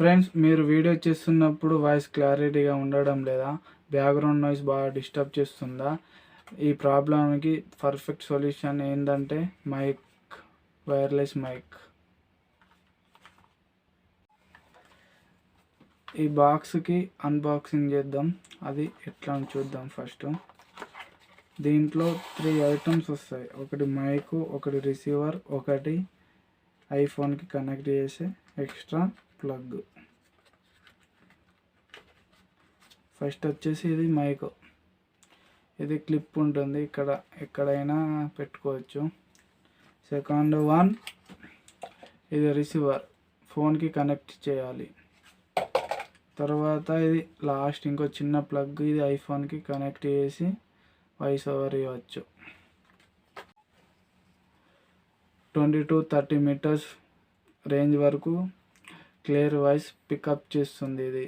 Friends మీరు video చేస్తున్నప్పుడు voice క్లారిటీగా ఉండడం లేదా బ్యాక్గ్రౌండ్ నాయిస్ బాగా డిస్టర్బ్ చేస్తుందా? ఈ ప్రాబ్లంకి పర్ఫెక్ట్ సొల్యూషన్ ఏంటంటే మైక్ వైర్లెస్ మైక్ ఈ బాక్స్కి అన్బాక్సింగ్ చేద్దాం. అది ఎట్లా అని చూద్దాం ఫస్ట్ దీంట్లో త్రీ ఐటమ్స్ వస్తాయి. ఒకటి మైకు ఒకటి రిసీవర్ ఒకటి ఐఫోన్కి కనెక్ట్ చేసే ఎక్స్ట్రా ప్లగ్. ఫస్ట్ వచ్చేసి ఇది మైక్. ఇది క్లిప్ ఉంటుంది. ఇక్కడ ఎక్కడైనా పెట్టుకోవచ్చు. సెకండ్ వన్ ఇది రిసీవర్. ఫోన్కి కనెక్ట్ చేయాలి. తర్వాత ఇది లాస్ట్ ఇంకో చిన్న ప్లగ్. ఇది ఐఫోన్కి కనెక్ట్ చేసి వాయిస్ ఓవర్ ఇవ్వచ్చు. Twenty to thirty metres range వరకు క్లియర్ వాయిస్ పికప్ చేస్తుంది ఇది.